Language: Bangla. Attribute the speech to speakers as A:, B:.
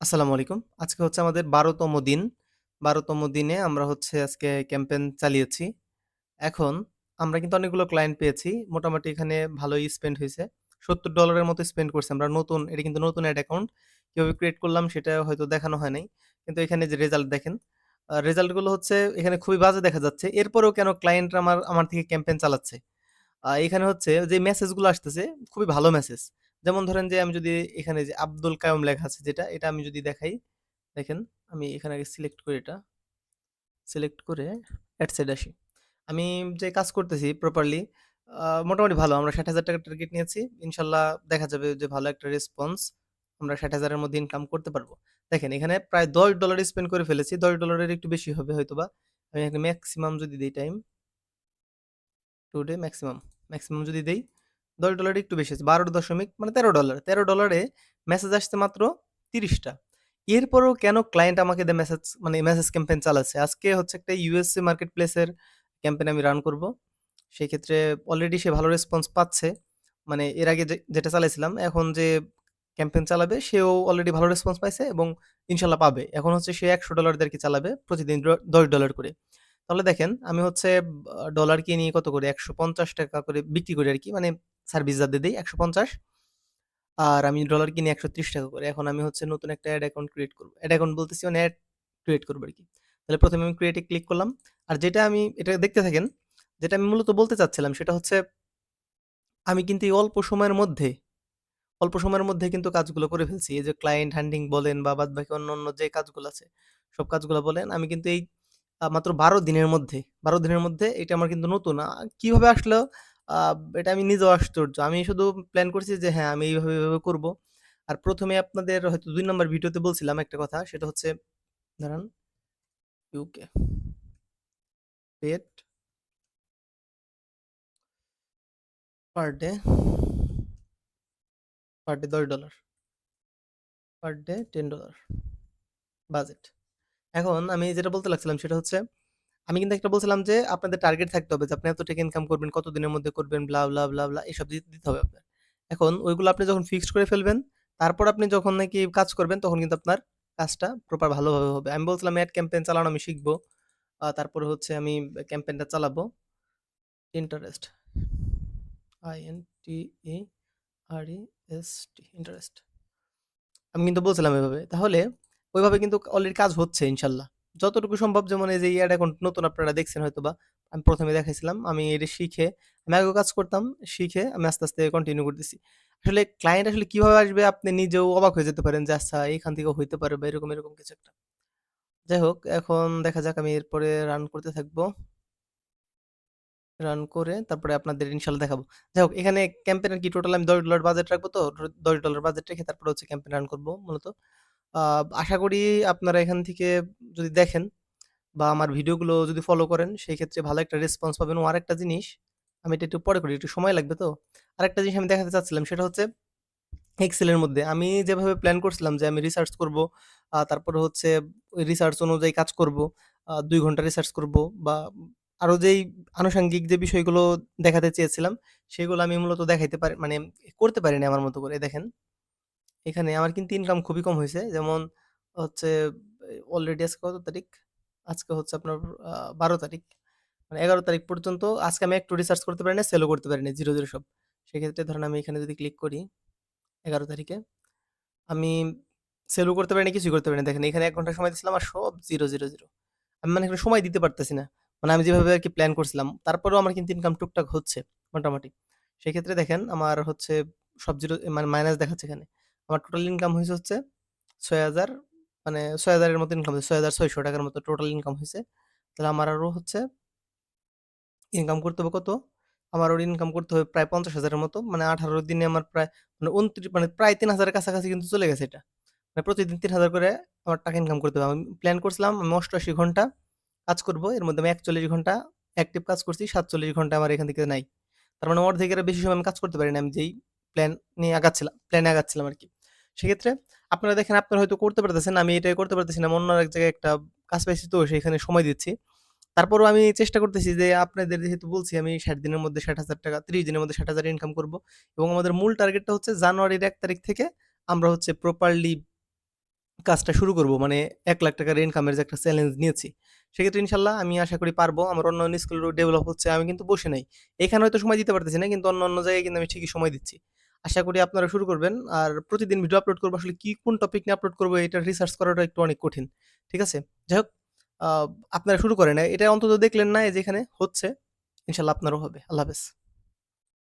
A: আসসালামু আলাইকুম। আজকে হচ্ছে আমাদের ১২ তম দিন। ১২ তম দিনে আমরা হচ্ছে আজকে ক্যাম্পেইন চালিয়েছি। এখন আমরা কিন্তু অনেকগুলো ক্লায়েন্ট পেয়েছি। মোটামুটি এখানে ভালোই স্পেন্ড হইছে। $৭০ এর মতো স্পেন্ড করছি আমরা নতুন, এটা কিন্তু নতুন অ্যাড অ্যাকাউন্ট। কীভাবে ক্রিয়েট করলাম সেটা হয়তো দেখানো হয় নাই। কিন্তু এখানে যে রেজাল্ট দেখেন। আ রেজাল্টগুলো হচ্ছে এখানে খুবই বাজে দেখা যাচ্ছে। এরপরেও কেন ক্লায়েন্টরা আমার আমার থেকে ক্যাম্পেইন চালাচ্ছে? এখানে হচ্ছে যে মেসেজগুলো আসতেছে, খুবই ভালো মেসেজ। যেমন ধরেন যে আমি যদি এখানে যে আব্দুল কায়ম লেখা আছে যেটা, এটা আমি যদি দেখাই, দেখেন আমি এখানে আগে সিলেক্ট করি এটা। সিলেক্ট করে এড সাইড আসি। আমি যে কাজ করতেছি প্রপারলি মোটামুটি ভালো। আমরা ৳৬০,০০০ টার্গেট নিয়েছি। ইনশাল্লাহ দেখা যাবে যে ভালো একটা রেসপন্স। আমরা ষাট হাজারের মধ্যে ইনকাম করতে পারব। দেখেন এখানে প্রায় $১০ স্পেন্ড করে ফেলেছি। দশ ডলারের একটু বেশি হবে হয়তোবা। আমি এখানে মেক্সিমাম যদি দেই time two day maximum maximum যদি দেই $১০ একটু বেশি আছে। ১২ দশমিক মানে তেরো ডলার তেরো ডলারে মেসেজ আসছে মাত্র ৩০ টা। এরপরেও কেন ক্লায়েন্ট আমাকে দিয়ে মেসেজ মানে মেসেজ ক্যাম্পেইন চালাচ্ছে? আজকে হচ্ছে একটা ইউএসএ মার্কেট প্লেস এর ক্যাম্পেইন আমি রান করব। সেই ক্ষেত্রে অলরেডি সে ভালো রেসপন্স পাচ্ছে। মানে এর আগে যেটা চালাইছিলাম, এখন যে ক্যাম্পেইন চালাবে, সেও অলরেডি ভালো রেসপন্স পাইছে এবং ইনশাআল্লাহ পাবে। এখন হচ্ছে সে $১০০ দিয়ে চালাবে প্রতিদিন দশ $১০ করে। তাহলে দেখেন, আমি হচ্ছে আ ডলার কিনি কত করে? ৳১৫০ করে বিক্রি করি আর কি মানে সার্ভিস যাদের দেই ১৫০ আর আমি ডলার কিনি ৳১৩০ করে। এখন আমি হচ্ছে নতুন একটা অ্যাড অ্যাকাউন্ট ক্রিয়েট করব। অ্যাড অ্যাকাউন্ট বলতেছি মানে অ্যাড ক্রিয়েট করব আরকি। তাহলে প্রথমে আমি ক্রিয়েটে ক্লিক করলাম। আর যেটা আমি এটা দেখতে থাকেন। যেটা আমি মূলত বলতে চাচ্ছিলাম সেটা হচ্ছে আমি কিন্তু এই অল্প সময়ের মধ্যে, অল্প সময়ের মধ্যে কিন্তু কাজগুলো করে ফেলছি। এই যে ক্লায়েন্ট হ্যান্ডিং বলেন বা বাদবাকি অন্য যে কাজগুলো আছে, সব কাজগুলো বলেন আমি কিন্তু এই মাত্র ১২ দিনের মধ্যে ১২ দিনের মধ্যে এটা আমার কিন্তু নতুন। কীভাবে আসলো এটা আমি নিজেও আশ্চর্য। আমি শুধু প্ল্যান করছি যে হ্যাঁ, আমি এইভাবে, এভাবে করব। আর ১ম এ আপনাদের হয়তো ২ নম্বর ভিডিওতে বলছিলাম একটা কথা সেটা হচ্ছে দাঁড়ান UK paid per day per day $১০ per day $10 budget. এখন আমি যেটা বলতে লাগছিলাম সেটা হচ্ছে আমি কিন্তু একটা বলছিলাম যে আপনাদের টার্গেট থাকতে হবে যে আপনি এত টাকা ইনকাম করবেন, কত দিনের মধ্যে করবেন, ব্লা, ব্লা, ব্লা, ব্লা এসব দি দিতে হবে আপনার। এখন ওইগুলো আপনি যখন ফিক্সড করে ফেলবেন, তারপর আপনি যখন নাকি কাজ করবেন তখন কিন্তু আপনার কাজটা প্রপার ভালোভাবে হবে। আমি বলছিলাম এড ক্যাম্পেইন চালানো আমি শিখব তারপরে হচ্ছে আমি ক্যাম্পেইনটা চালাবো। Interest I-N-T-E-R-E-S-T interest. আমি কিন্তু বলছিলাম এভাবে। তাহলে ওইভাবে কিন্তু অলরেডি কাজ হচ্ছে ইনশাআল্লাহ। যতটুকু সম্ভব যেমন এই যে এড অ্যাকাউন্ট নতুন আপনারা দেখছেন হয়তোবা। আমি ১ম এ দেখাইছিলাম। আমি এটা শিখে আমি আগেও কাজ করতাম। শিখে আমি আস্তে, আস্তে কন্টিনিউ করতেছি। আসলে ক্লায়েন্ট আসলে কীভাবে আসবে আপনি নিজেও অবাক হয়ে যেতে পারেন যে আচ্ছা এখান থেকেও হইতে পারে বা এরকম, এরকম কিছু একটা। যাই হোক এখন দেখা যাক আমি এরপরে রান করতে থাকব। রান করে তারপরে আপনাদের ইনশাআল্লাহ দেখাবো। যাই হোক এখানে ক্যাম্পেইনের কি টোটাল আমি $১০ বাজেট রাখব তো। $১০ বাজেট রেখে তারপরে হচ্ছে ক্যাম্পেইন রান করব মূলত। আশা করি আপনারা এখান থেকে যদি দেখেন বা আমার ভিডিওগুলো যদি ফলো করেন সেই ক্ষেত্রে ভালো একটা রেসপন্স পাবেন। ও আরেকটা জিনিস আমি এটা একটু পরে করি, একটু সময় লাগবে তো। আরেকটা জিনিস আমি দেখাতে চাচ্ছিলাম সেটা হচ্ছে এক্সেল এর মধ্যে আমি যেভাবে প্ল্যান করছিলাম যে আমি রিসার্চ করব। তারপরে হচ্ছে ওই রিসার্চ অনুযায়ী কাজ করব। দুই ঘণ্টা রিসার্চ করব বা আরও যেই আনুষঙ্গিক যে বিষয়গুলো দেখাতে চেয়েছিলাম সেগুলো আমি মূলত দেখাইতে পারি মানে করতে পারিনি আমার মতো করে। দেখেন এখানে আমার কিন্তু ইনকাম খুবই কম হয়েছে যেমন হচ্ছে অলরেডি আজকে কত তারিখ? আজকে হচ্ছে আপনার বারো তারিখ। মানে ১১ তারিখ পর্যন্ত আজকে আমি একটু রিসার্চ করতে পারি নাই, সেলও করতে পারি নাই। 0, 0 সব। সেক্ষেত্রে ধরেন আমি এখানে যদি ক্লিক করি ১১ তারিখে আমি সেলও করতে পারি নাই, কিছুই করতে পারি না দেখেন এখানে এক ঘণ্টা সময় দিছিলাম আর সব 0, 0, 0 আমি মানে এখানে সময় দিতে পারতেছি না। মানে আমি যেভাবে আর কি প্ল্যান করছিলাম। তারপরেও আমার কিন্তু ইনকাম টুকটাক হচ্ছে মোটামুটি। সেক্ষেত্রে দেখেন আমার হচ্ছে সব জিরো মানে মাইনাস দেখাচ্ছে এখানে। আমার টোটাল ইনকাম হয়েছে হচ্ছে ৬০০০ মানে ছয় হাজারের মতো ইনকাম ছয় হাজার ছয়শো টাকার মতো টোটাল ইনকাম হয়েছে তাহলে আমার আরও হচ্ছে ইনকাম করতে হবে কত? আমার ওর ইনকাম করতে হবে প্রায় পঞ্চাশ হাজারের মতো। মানে ১৮ দিনে আমার প্রায় মানে ২৯ মানে প্রায় তিন হাজারের কাছাকাছি কিন্তু চলে গেছে এটা। মানে প্রতিদিন ৩০০০ করে আমার টাকা ইনকাম করতে হবে। আমি প্ল্যান করছিলাম, আমি ৮৮ ঘণ্টা কাজ করব। এর মধ্যে আমি ৪১ ঘণ্টা অ্যাক্টিভ কাজ করছি। ৪৭ ঘণ্টা আমার এখান থেকে নাই। তার মানে অর্ধেকের বেশি সময় আমি কাজ করতে পারি না। আমি যেই প্ল্যান নিয়ে আগাচ্ছিলাম প্ল্যানে আগাচ্ছিলাম আরকি। সেক্ষেত্রে আপনারা দেখেন আপনারা হয়তো করতে পারতেছেন। আমি এটাই করতে পারতেছি না। অন্য এক জায়গায় একটা কাজ পাইছি তো সেখানে সময় দিচ্ছি। তারপরও আমি চেষ্টা করতেছি যে আপনাদের যেহেতু বলছি আমি ৬০ দিনের মধ্যে ৳৬০,০০০ ৩০ দিনের মধ্যে ৳৬০,০০০ ইনকাম করব এবং আমাদের মূল টার্গেটটা হচ্ছে জানুয়ারির এক তারিখ থেকে আমরা হচ্ছে প্রপারলি কাজটা শুরু করব। মানে এক লাখ টাকার ইনকামের যে একটা চ্যালেঞ্জ নিয়েছি। সেক্ষেত্রে ইনশাল্লাহ আমি আশা করি পারব। আমার অন্য অন্য স্কিলও ডেভেলপ হচ্ছে। আমি কিন্তু বসে নাই। এখানে হয়তো সময় দিতে পারতেছি না। কিন্তু অন্য অন্য জায়গায় কিন্তু আমি ঠিকই সময় দিচ্ছি। আশা করি আপনারা শুরু করবেন। আর প্রতিদিন ভিডিও আপলোড করব আসলে কি, কোন টপিক নিয়ে আপলোড করব, এটা রিসার্চ করাটা একটু অনেক কঠিন। ঠিক আছে? যাই হোক আপনারা শুরু করেন। এটা অন্তত দেখলেন না যেখানে হচ্ছে। ইনশাল্লাহ আপনারও হবে। আল্লাহ হাফেজ।